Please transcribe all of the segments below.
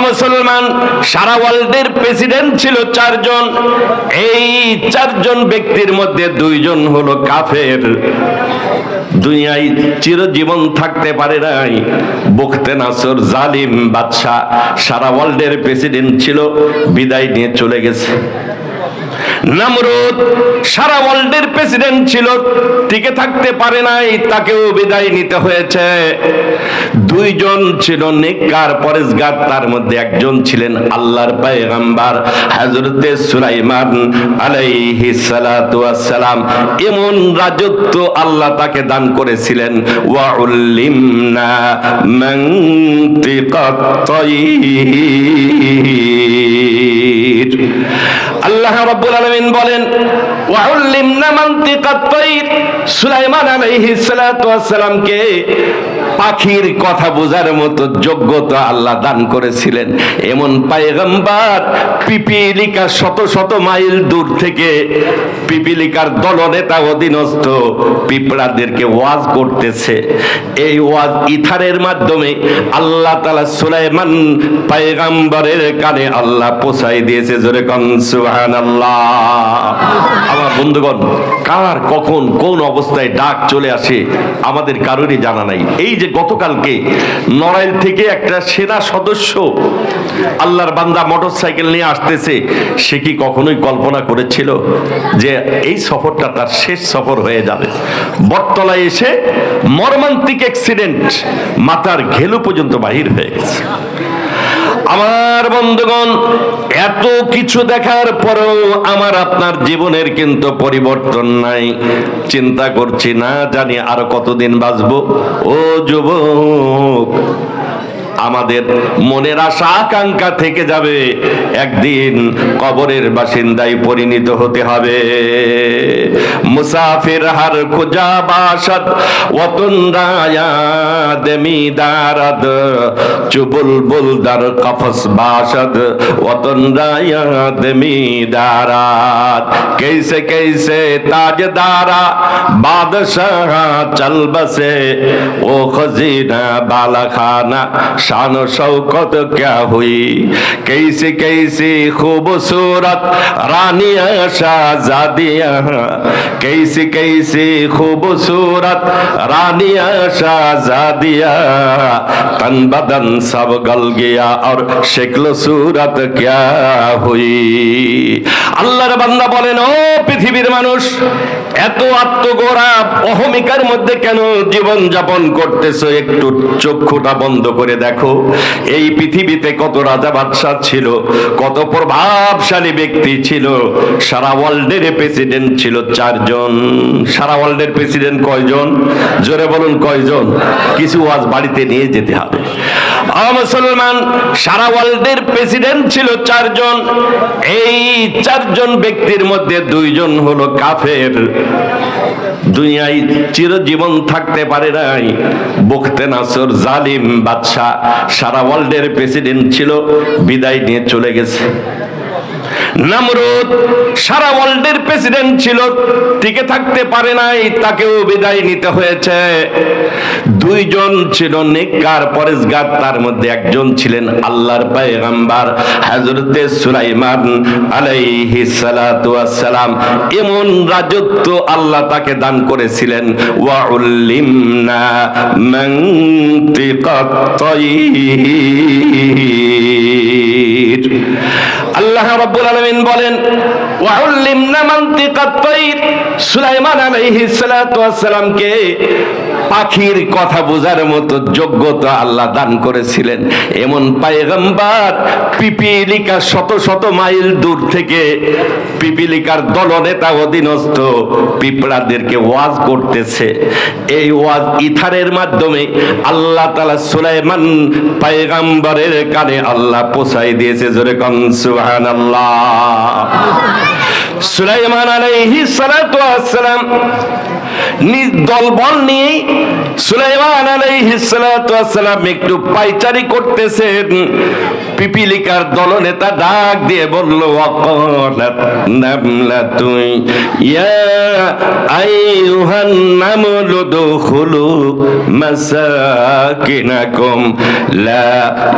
মুসলমান, সারা ওয়ার্ল্ডের প্রেসিডেন্ট ছিল চারজন। এই চারজন ব্যক্তির মধ্যে দুইজন হলো কাফের। দুনিয়ায় চিরজীবন থাকতে পারে নাই। বখতে নাসর, জালিম বাদশাহ, সারা ওয়ার্ল্ডের প্রেসিডেন্ট ছিল, বিদায় নিয়ে চলে গেছে। নামরুদ সারা ওয়ার্ল্ডের প্রেসিডেন্ট ছিল, টিকে থাকতে পারে নাই, তাকেও বিদায় নিতে হয়েছে। দুইজন ছিল নেককার পরেশগার, তার মধ্যে একজন ছিলেন আল্লাহর পয়গম্বর, হযরতে সুলাইমান আলাইহি সালাতু ওয়াসসালাম। এমন রাজত্ব আল্লাহ তাকে দান করেছিলেন ওয়া উল্লিমনা মানতিকাত তাইর আল্লাহ রাব্বুল আলামিন বলেন ওয়া উল্লিমনা মানতিকাত সুলাইমান আলাইহিস সালাতু ওয়াসসালামকে পাখির কথা বোঝার মতো যোগ্যতা আল্লাহ দান করেছিলেন। এমন পায়গম্বার পিপিলিকা শত শত মাইল দূর থেকে পিপিলিকার দলনেতা অধীনস্থ পিঁপড়াদেরকে ওয়াজ করতেছে। এই ওয়াজ ইথারের মাধ্যমে আল্লাহ তালা সুলাইমান পায়গাম্বরের কানে আল্লাহ পোষাই দিয়েছে। জোরে কন সুহান আল্লাহ আমার বন্ধুগণ, কার, কখন, কোন অবস্থায় ডাক চলে আসে, আমাদের কারোরই জানা নাই। এই যে গতকালকে নড়াইল থেকে একটা সেনা সদস্য আল্লাহর বান্দা মোটর সাইকেল নিয়ে আসতেছে, সে কি কখনোই কল্পনা করেছিল যে এই সফরটা তার শেষ সফর হয়ে যাবে? বটতলায় এসে মর্মান্তিক অ্যাক্সিডেন্ট মাথার ঘেলু পর্যন্ত বাহির হয়ে গেছে। আমার বন্ধুগণ, এত কিছু দেখার পরেও আমার আপনার জীবনের কিন্তু পরিবর্তন নাই। চিন্তা করছি না, জানি আর কতদিন বাঁচবো। ও যুবক আমাদের মনের আশা আকাঙ্ক্ষা থেকে যাবে একদিন কবরের বাসিন্দায় পরিণত হতে হবে মুসাফির হার কুজা বাসাদ ওতন রায়াদ মিদারাদ চুবুল বুলদার কফস বাসাদ ওতন রায়াদ মিদারাত कैसे कैसे ताजदारा बादशाह चल बसे ओ खजीना बाला खाना शान शौकत क्या हुई कैसे कैसे खूबसूरत रानिया शाहजादिया कैसे कैसे खूबसूरत रानिया शाहजादिया तन बदन सब गल गया और शक्ल सूरत क्या हुई আল্লাহর বান্দা বলেন ও পৃথিবীর মানুষ এত আত্মগোড়া অহমিকার মধ্যে কেন জীবন যাপন করতেছো একটু চক্ষুটা বন্ধ করে দেখো এই পৃথিবীতে কত রাজা বাদশাহ ছিল, কত প্রভাবশালী ব্যক্তি ছিল, সারা ওয়ার্ল্ডের প্রেসিডেন্ট ছিল চারজন। সারা ওয়ার্ল্ডের প্রেসিডেন্ট কয়জন? জোরে বলুন কয়জন? কিছু আজ বাড়িতে নিয়ে যেতে হবে। মুসলমান, সারা ওয়ার্ল্ডের প্রেসিডেন্ট ছিল চারজন। এই চারজন ব্যক্তির মধ্যে দুইজন হলো কাফের। দুনিয়ায় চিরজীবন থাকতে পারে নাই। বখতে নাসর, জালিম বাদশাহ, সারা ওয়ার্ল্ডের প্রেসিডেন্ট ছিল, বিদায় নিয়ে চলে গেছে। নামরুদ সারা ওয়ার্ল্ডের প্রেসিডেন্ট ছিল, টিকে থাকতে পারে নাই, তাকেও বিদায় নিতে হয়েছে। দুইজন ছিল নেককার পরেশগার, তার মধ্যে একজন ছিলেন আল্লাহর পয়গম্বর, হযরতে সুলাইমান আলাইহি সালাতু ওয়াসসালাম। এমন রাজত্ব আল্লাহ তাকে দান করেছিলেন ওয়া উল্লিমনা মানতিকাত তাইর আল্লাহ রাব্বুল আলামিন বলেন ওয়া উল্লিমনা মানতিকাত তাইর সুলাইমান আলাইহিস সালাতু ওয়াসসালামকে পাখির কথা বোঝার মতো যোগ্যতা আল্লাহ দান করেছিলেন। এমন পায়গম্বার পিপিলিকা শত শত মাইল দূর থেকে পিপিলিকার দলনেতা অধীনস্থ পিঁপড়াদেরকে ওয়াজ করতেছে। এই ওয়াজ ইথারের মাধ্যমে আল্লাহ তালা সুলাইমান পায়গাম্বরের কানে আল্লাহ পোষাই দিয়েছে। জোরে কন সুহান আল্লাহ সুলাইমান আলাইহিস সালাতু ওয়াসসালাম দলবল নিয়ে সুলাইমান আলাইহিস সালাতু ওয়াসসালাম একটু পাইচারি করতেছেন। পিপিলিকার দলনেতা ডাক দিয়ে বলল অকলাত নামলাতুই ইয়া আইয়ুহান নামলু দুখুলু মাসাকিনাকুম লা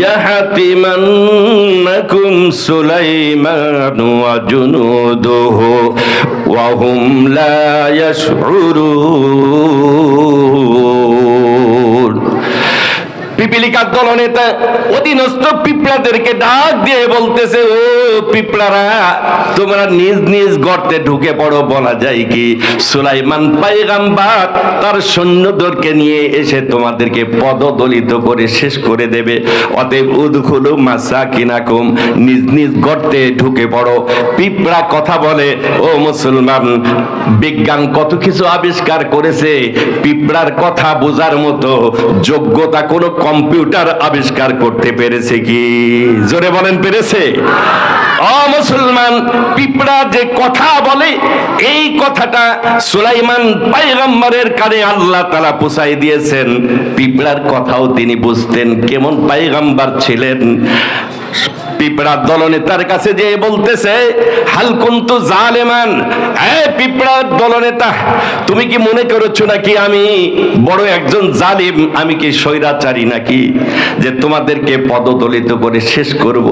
ইয়াহতিমান্নাকুম সুলাইমান ওয়া জুনুদুহু ওয়া হুম লা ইয়াশউরুন গুরু পিপিলিকার দলনেতা অধীনস্থ পিঁপড়াদেরকে ডাক দিয়ে বলতেছে, ও পিঁপড়ারা, তোমরা নিজ নিজ গর্তে ঢুকে পড়ো, বলা যায় কি? সুলাইমান পাইগাম্বার তার সৈন্যদেরকে নিয়ে এসে তোমাদেরকে পদদলিত করে শেষ করে দেবে। অতএব উদখুলু মাসা কিনাকুম নিজ নিজ গর্তে ঢুকে পড়ো। পিঁপড়া কথা বলে, ও মুসলমান, বিজ্ঞান কত কিছু আবিষ্কার করেছে? পিঁপড়ার কথা বোঝার মতো যোগ্যতা কোনো কম্পিউটার আবিষ্কার করতে পেরেছে কি? জোরে বলেন, পেরেছে? মুসলমান, পিঁপড়া যে কথা বলে, এই কথাটা সুলাইমান পাইগম্বরের কানে আল্লাহ তালা পোষাই দিয়েছেন। পিঁপড়ার কথাও তিনি বুঝতেন, কেমন পাইগম্বর ছিলেন। পিঁপড়ার দলনেতার কাছে যে বলতেছে হালকুন্তু জালেমান? এ পিঁপড়ার দলনেতা তুমি কি মনে করেছ নাকি আমি বড় একজন জালিম? আমি কি স্বৈরাচারী নাকি? যে তোমাদেরকে পদদলিত করে শেষ করব।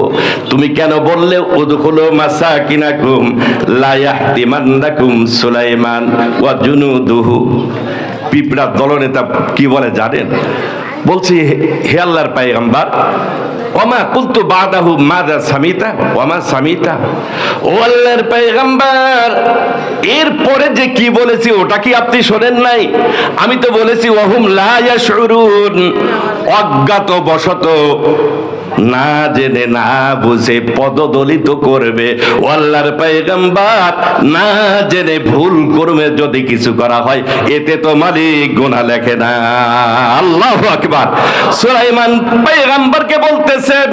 তুমি কেন বললে, উদখুলু মাসাকিনাকুম লা ইয়াহতিমান্নাকুম সুলাইমান ওয়া জুনুদুহু? পিঁপড়ার দলনেতা কি বলে জানেন? বলছি, হে আল্লাহর পাইগাম্বার ওমা কুলতু বাদাহু মাদা সামিতা, ওমা সামিতা। ও আল্লাহর পাইগাম্বার এরপরে যে কি বলেছি ওটা কি আপনি শোনেন নাই? আমি তো বলেছি, ওহুম লা ইয়াশউরুন অজ্ঞাত বশত না জেনে, না বুঝে পদদলিত করবে। আল্লাহর পাইগাম্বার না জেনে ভুল করবে যদি কিছু করা হয়, এতে তো মালিক গুনাহ লেখে না। আল্লাহ আকবার। সুলাইমান পাইগাম্বারকে বলতেছেন,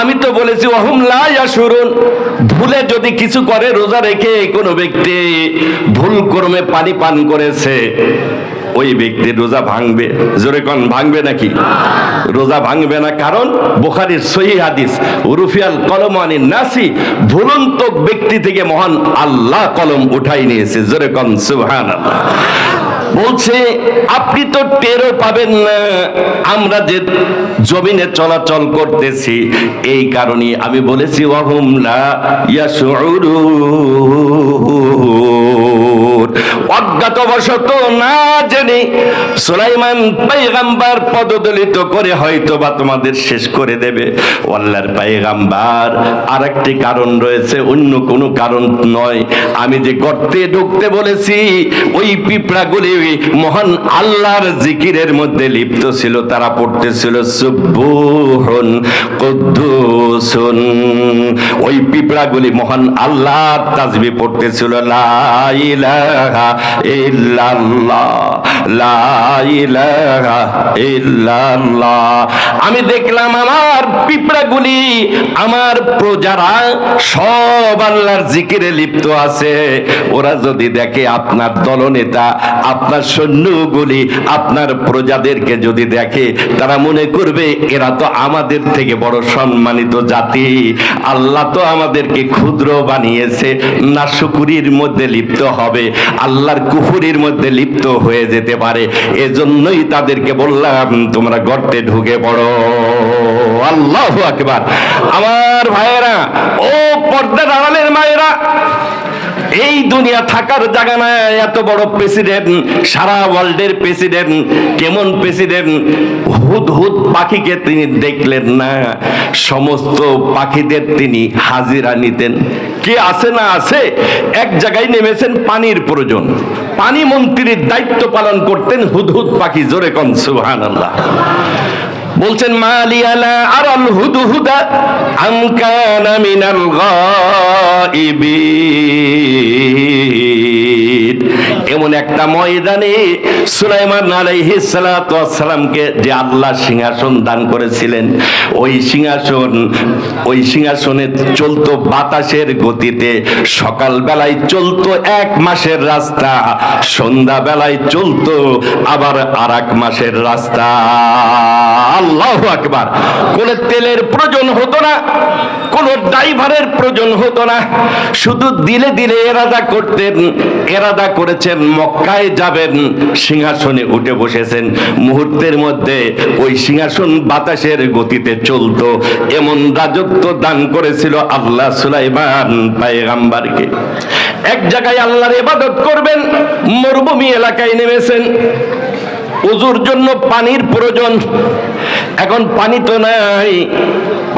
আমি তো বলেছি, ওহুম লা ইয়াশুরুন, ভুলে যদি কিছু করে রোজা রেখে কোনো ব্যক্তি ভুল কর্মে পানি পান করেছে ওই ব্যক্তির রোজা ভাঙবে। জোরে কোন, ভাঙবে নাকি? রোজা ভাঙবে না কারণ বুখারীর সহি হাদিস, রুফিয়াল কলমানি নাসি, ভুলন্ত ব্যক্তি থেকে মহান আল্লাহ কলম উঠাই নিয়েছে। জোরে কোন, সুবহানাল্লাহ। বলছে, আপনি তো টেরও পাবেন না, আমরা যে জমিনে চলাচল করতেছি, এই কারণে আমি বলেছি ওয়াহুমলা ইয়াশুরুন অজ্ঞাতবশত না জেনে সুলাইমান পাইগাম্বার পদদলিত করে হয়তো বা তোমাদের শেষ করে দেবে। আল্লাহর পাইগাম্বার আর একটি কারণ রয়েছে, অন্য কোনো কারণ নয়। আমি যে গর্তে ঢুকতে বলেছি, ওই পিঁপড়াগুলি মহান আল্লাহর জিকিরের মধ্যে লিপ্ত ছিল, তারা পড়তেছিল সুব্বুহুন কুদ্দুসুন। ওই পিঁপড়াগুলি মহান আল্লাহর তাজবি পড়তেছিল, লা লা আমি দেখলাম আমার পিঁপড়াগুলি আমার প্রজারা সব আল্লাহর জিকিরে লিপ্ত আছে। ওরা যদি দেখে আপনার দলনেতা, আপনার সৈন্যগুলি, আপনার প্রজাদেরকে যদি দেখে, তারা মনে করবে, এরা তো আমাদের থেকে বড় সম্মানিত জাতি। আল্লাহ তো আমাদেরকে ক্ষুদ্র বানিয়েছে, না শুকুরির মধ্যে লিপ্ত হবে, আল্লাহর কুফুরির মধ্যে লিপ্ত হয়ে যেতে পারে। এজন্যই তাদেরকে বললাম, তোমরা গর্তে ঢুকে পড়ো। আল্লাহ আকবার। আমার ভাইয়েরা, ও পর্দার আড়ালের মায়েরা, এই দুনিয়া থাকার জায়গা না এত বড় প্রেসিডেন্ট সারা ওয়ার্ল্ডের প্রেসিডেন্ট কেমন প্রেসিডেন্ট হুদ হুদ পাখিকে তিনি দেখলেন না। সমস্ত পাখিদের তিনি হাজিরা নিতেন। কে আছে না আছে, এক জায়গায় নেমেছেন পানির প্রয়োজন। পানি মন্ত্রীর দায়িত্ব পালন করতেন হুদহুদ পাখি, জোরে কন সুবহান আল্লাহ বলছেন, মালি আলা আরাল হুদহুদা আম কানা মিনাল গাইবিন এমন একটা ময়দানে সুলাইমান আলাইহিস সালাতু সালামকে যে আল্লাহ সিংহাসন দান করেছিলেন, ওই সিংহাসন, ওই সিংহাসনে চলতো বাতাসের গতিতে সকাল বেলায় চলতো এক মাসের রাস্তা সন্ধ্যা বেলায় চলতো আবার আর মাসের রাস্তা। আল্লাহ আকবার। কোন তেলের প্রয়োজন হতো না, কোন ড্রাইভারের প্রয়োজন হতো না। শুধু দিলে দিলে এরাদা করতেন, এরাদা করেছেন, মক্কায় যাবেন, সিংহাসনে উঠে বসেছেন। মুহূর্তের মধ্যে ওই সিংহাসন বাতাসের গতিতে চলতো। এমন রাজত্ব দান করেছিল আল্লাহ সুলাইমান পায়গাম্বারকে। এক জায়গায় আল্লাহর ইবাদত করবেন, মরুভূমি এলাকায় নেমেছেন। উজুর জন্য পানির প্রয়োজন এখন পানি তো নাই।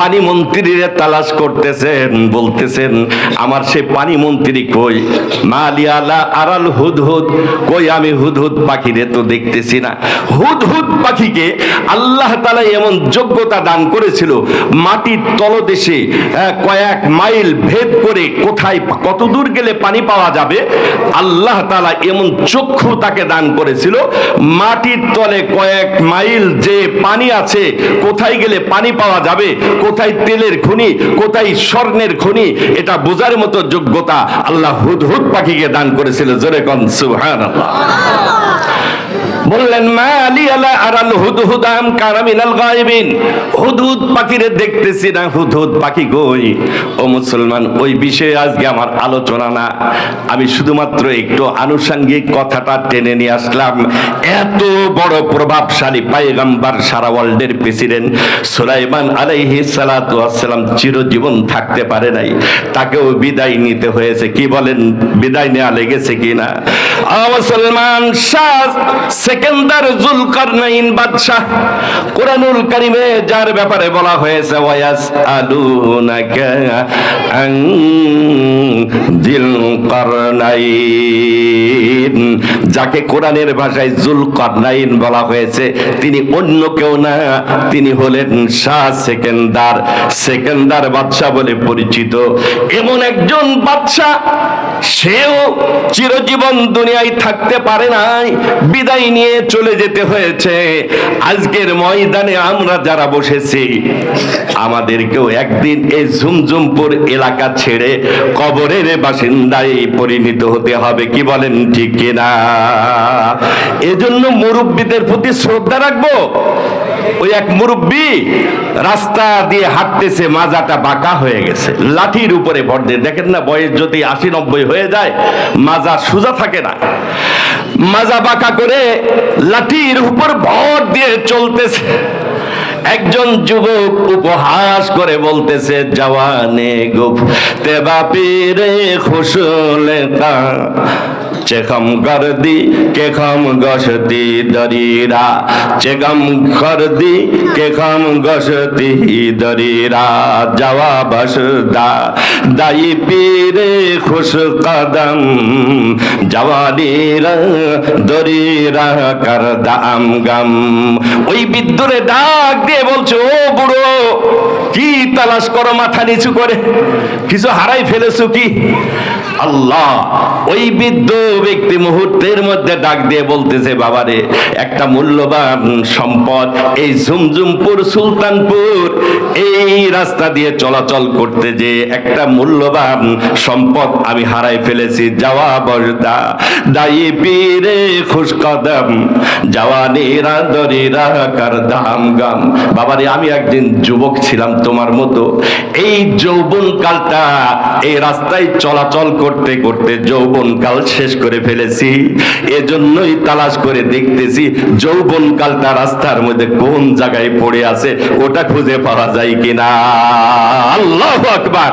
পানি মন্ত্রীরা তালাশ করতেছেন, বলতেছেন, আমার সে পানি মন্ত্রী কই? মালি আলা আরাল হুদহুদ, কই আমি হুদহুদ পাখিরে তো দেখতেছি না? হুদহুদ পাখিকে আল্লাহ তালা এমন যোগ্যতা দান করেছিল মাটির তলদেশে কয়েক মাইল ভেদ করে কোথায়, কত দূর গেলে পানি পাওয়া যাবে? আল্লাহ তালা এমন চক্ষু তাকে দান করেছিল, মাটির তলে কয়েক মাইল যে পানি আছে, কোথায় গেলে পানি পাওয়া যাবে কোথায় তেলের খনি, কোথায় স্বর্ণের খনি, এটা বোঝার মতো যোগ্যতা আল্লাহ হুদহুদ পাখিকে দান করেছিল। জোরে কন, সুবহানাল্লাহ। বললেন, মা আলী আলা আরাল হুদহুদ আম কারামিনাল গায়বিন? হুদহুদ পাখিরে দেখতেছি না, হুদহুদ পাখি কই? ও মুসলমান, ওই বিষয়ে আজকে আমার আলোচনা না। আমি শুধুমাত্র একটু আনুষঙ্গিক কথাটা টেনে নিয়ে আসলাম। এত বড় প্রভাবশালী পায়গাম্বার সারা ওয়ার্ল্ডের প্রেসিডেন্ট সুলাইমান আলাইহি সালাতু ওয়াসসালাম চিরজীবন থাকতে পারে নাই। তাকেও বিদায় নিতে হয়েছে। কি বলেন, বিদায় নেওয়া লেগেছে কিনা? মুসলমান, শাহ সেকেন্দার জুলকারনাইন বাদশাহ কোরআনুল কারিমে যার ব্যাপারে বলা হয়েছে ওয়াস আলুনাকা আন দিল কারনাইন যাকে কোরআনের ভাষায় জুলকারনাইন বলা হয়েছে, তিনি অন্য কেউ না, তিনি হলেন শাহ সেকেন্দার। সেকেন্দার বাদশাহ বলে পরিচিত। এমন একজন বাদশাহ, সেও চিরজীবন দুনিয়ায় থাকতে পারে নাই, বিদায় নিয়ে চলে যেতে হয়েছে। আজকের ময়দানে আমরা যারা বসেছি, আমাদেরকেও একদিন এই ঝুমঝুমপুর এলাকা ছেড়ে কবরের বাসিন্দায় পরিণত হতে হবে, কি বলেন ঠিক কিনা? এজন্য মুরব্বীদের প্রতি শ্রদ্ধা রাখব। ওই এক মুরব্বী রাস্তা দিয়ে হাঁটতেছে, মাজাটা বাঁকা হয়ে গেছে, লাঠির উপরে ভর দিয়ে দেখেন না, বয়স যদি আশি নব্বই হয়ে যায় মাজা সোজা থাকে না। মাজা বাঁকা করে লাঠির উপর ভর দিয়ে চলতেছে। একজন যুবক উপহাস করে বলতেছে, জওয়ানে গুপ তেবা পীরে খুশলে কা চেখম গর্দি, কেখম গসতি দরিরা। চেগম গর্দি, কেখম গসতি দরিরা। যাওয়া বসদা দাই পীরে খুশ কদম। জওয়ানিরা দরিরা কর দাম গম। ওই বিদ্যুরে ডাক দিয়ে বলছে, ও বুড়ো, কি তালাশ করো মাথা নিচু করে? কিছু হারাই ফেলেছো কি? আল্লাহ, ওই বৃদ্ধ ব্যক্তি মুহূর্তের মধ্যে ডাক দিয়ে বলতেছে, বাবারে, একটা মূল্যবান সম্পদ, এই ঝুমঝুমপুর, সুলতানপুর, এই রাস্তা দিয়ে চলাচল করতে যে একটা মূল্যবান সম্পদ আমি হারাই ফেলেছি। যাওয়া বসদা দায়ী পীরে খুশ কদম দাম গাম। বাবারে, আমি একদিন যুবক ছিলাম তোমার মতো। এই যৌবন কালটা এই রাস্তায় চলাচল করতে করতে যৌবন কাল শেষ করে ফেলেছি। এজন্যই তালাশ করে দেখতেছি যৌবন কালটা রাস্তার মধ্যে কোন জায়গায় পড়ে আছে, ওটা খুঁজে পাওয়া যায় কিনা। আল্লাহ আকবার।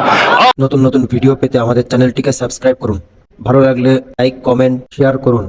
নতুন নতুন ভিডিও পেতে আমাদের চ্যানেলটিকে সাবস্ক্রাইব করুন। ভালো লাগলে লাইক, কমেন্ট শেয়ার করুন।